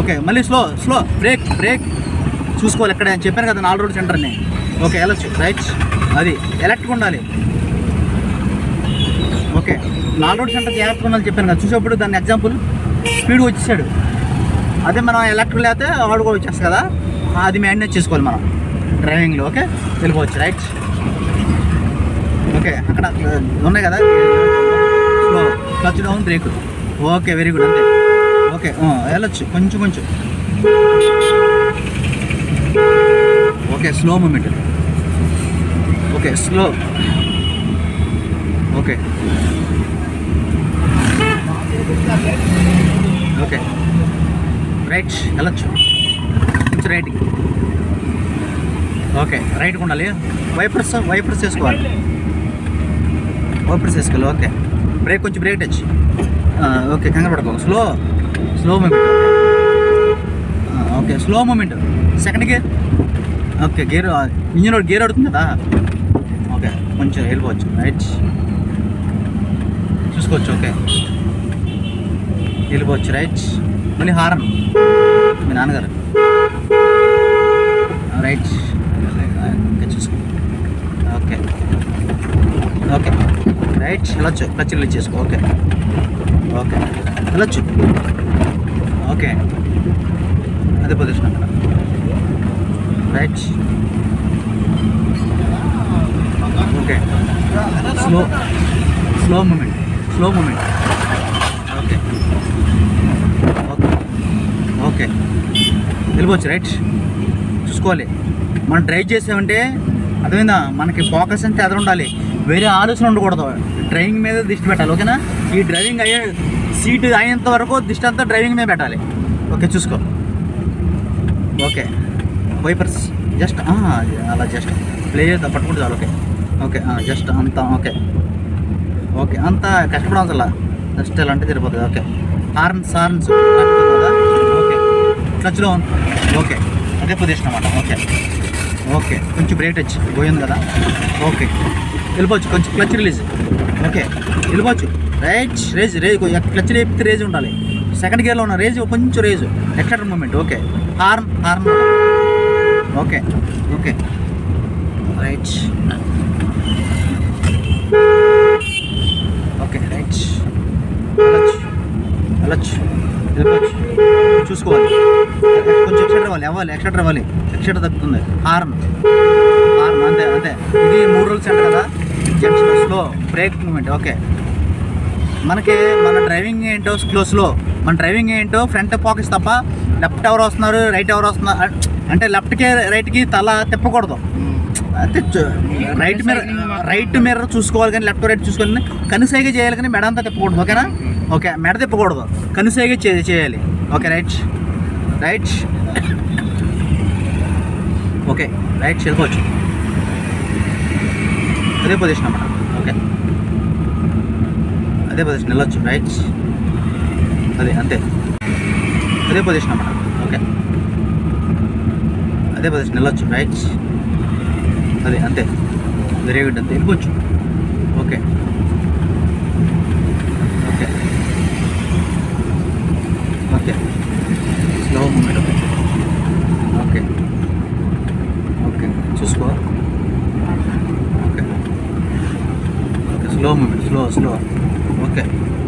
Okay మళ్ళీ slow slow break break. చూసుకోవాలి ఎక్కడ అని చెప్పాను కదా నాలుగు రోడ్ సెంటర్ని. ఓకే వెళ్ళచ్చు. రైట్. అది ఎలక్ట్రిక్ ఉండాలి. ఓకే నాలుగు రోడ్ సెంటర్ జాగ్రత్తగా ఉండాలి చెప్పాను కదా. చూసేప్పుడు దాని ఎగ్జాంపుల్ స్పీడ్ వచ్చేసాడు. అదే మనం ఎలక్ట్రిక్ లేకపోతే వాడు కూడా వచ్చేస్తుంది కదా. అది మేనేజ్ చేసుకోవాలి మనం. డ్రైవింగ్లో ఓకే? వెళ్ళిపోవచ్చు. రైట్. ఓకే అక్కడ ఉన్నాయి కదా. Slow clutch down brake. Okay very good. అంతే. ఓకే వెళ్ళొచ్చు. కొంచెం కొంచెం. Okay slow moment okay slow okay. Okay. Right వెళ్ళొచ్చు. కొంచెం రైట్కి ఓకే రైట్కి ఉండాలి. వైపర్స్ వైపర్స్ వేసుకోవాలి. వైపర్స్ వేసుకోవాలి ఓకే. బ్రేక్ కొంచెం బ్రేక్ టచ్ ఓకే కంగారు పడుకో. Slow slow moment okay slow moment second gear okay gear engine gear ఆడుతుంది కదా. ఓకే కొంచెం వెళ్ళిపోవచ్చు. రైట్ చూసుకోవచ్చు ఓకే వెళ్ళిపోవచ్చు రైట్ మళ్ళీ హారన్. మీ నాన్నగారు. Ah, రైట్ ఓకే చూసుకో. ఓకే ఓకే రైట్ వెళ్ళొచ్చు క్లచ్ రిలీజ్ చేసుకో ఓకే ఓకే. వెళ్ళొచ్చు. ఓకే. అదే పొజిషన్ అక్కడ. Right okay. Slow slow moment slow moment okay. Okay. Okay వెళ్ళిపోవచ్చు. రైట్ చూసుకోవాలి. మనం డ్రైవ్ చేసామంటే అర్థమైందా? మనకి ఫోకస్ అంతే ఎదురు ఉండాలి. వేరే ఆలోచన ఉండకూడదు. డ్రైవింగ్ మీద దృష్టి పెట్టాలి. ఓకేనా? ఈ డ్రైవింగ్ అయ్యే సీటు అయ్యేంత వరకు దిష్టి అంతా డ్రైవింగ్ మీద పెట్టాలి. ఓకే చూసుకో. ఓకే. వైపర్స్ జస్ట్ అలా జస్ట్. ప్లే చేద్దాం పట్టుకుంటే చాలు ఓకే. ఓకే జస్ట్ అంత ఓకే. ఓకే అంత కష్టపడాల్సిన జస్ట్ ఎలా అంటే సరిపోతుంది ఓకే. Horns horns. ఓకే. క్లచ్లో ఓకే. అదే పొజిషన్ అనమాట ఓకే. ఓకే కొంచెం బ్రేక్ టచ్ పోయింది కదా. ఓకే. వెళ్ళిపోవచ్చు. కొంచెం క్లచ్ రిలీజ్. ఓకే. వెళ్ళిపోవచ్చు. రైట్ రేజ్ రేజ్ క్లచ్ లేపితే రేజ్ ఉండాలి. సెకండ్ గేర్లో ఉన్న రేజ్ కొంచెం raise. Extra moment. Okay. Horn horn okay. Okay. Right. Okay right. వెళ్ళచ్చు. వెళ్ళొచ్చు. వెళ్ళిపోవచ్చు. చూసుకోవాలి. కొంచెం ఎక్స్ట్రా అవ్వాలి అవ్వాలి ఎక్స్ట్రా అవ్వాలి. ఎక్స్ట్రా తగ్గుతుంది. హార్న్ హార్న్ అంతే అంతే ఇది మూడు రోజులు సెంటర్ కదా junction slow brake moment okay. మనకి మన డ్రైవింగ్ ఏంటో స్లోస్లో మన డ్రైవింగ్ ఏంటో ఫ్రంట్ పాకెట్స్ తప్ప లెఫ్ట్ ఎవరు వస్తున్నారు రైట్ ఎవరు వస్తున్నారు అంటే లెఫ్ట్కి రైట్కి తల తిప్పకూడదు. అంటే రైట్ మిర్రర్ రైట్ మిర్రర్ చూసుకోవాలి కానీ లెఫ్ట్ రైట్ చూసుకోవాలి కనుసైగా చేయాలి కానీ మెడ అంతా తిప్పకూడదు ఓకేనా? ఓకే మెడ తిప్పకూడదు. కనుసైగా చే చేయాలి. Okay right. Right. Okay right వెళ్ళిపోవచ్చు అదే పొజిషన్ అన్నమాట. ఓకే. అదే పొజిషన్ వెళ్ళొచ్చు రైట్ అదే అంతే. అదే పొజిషన్ అన్నమాట. ఓకే అదే పొజిషన్ వెళ్ళొచ్చు రైట్ అదే అంతే. వెరీ గుడ్ అంతే. వెళ్ళిపోవచ్చు okay okay okay slow moment okay okay okay చూసుకో. Okay okay slow moment slow slow 对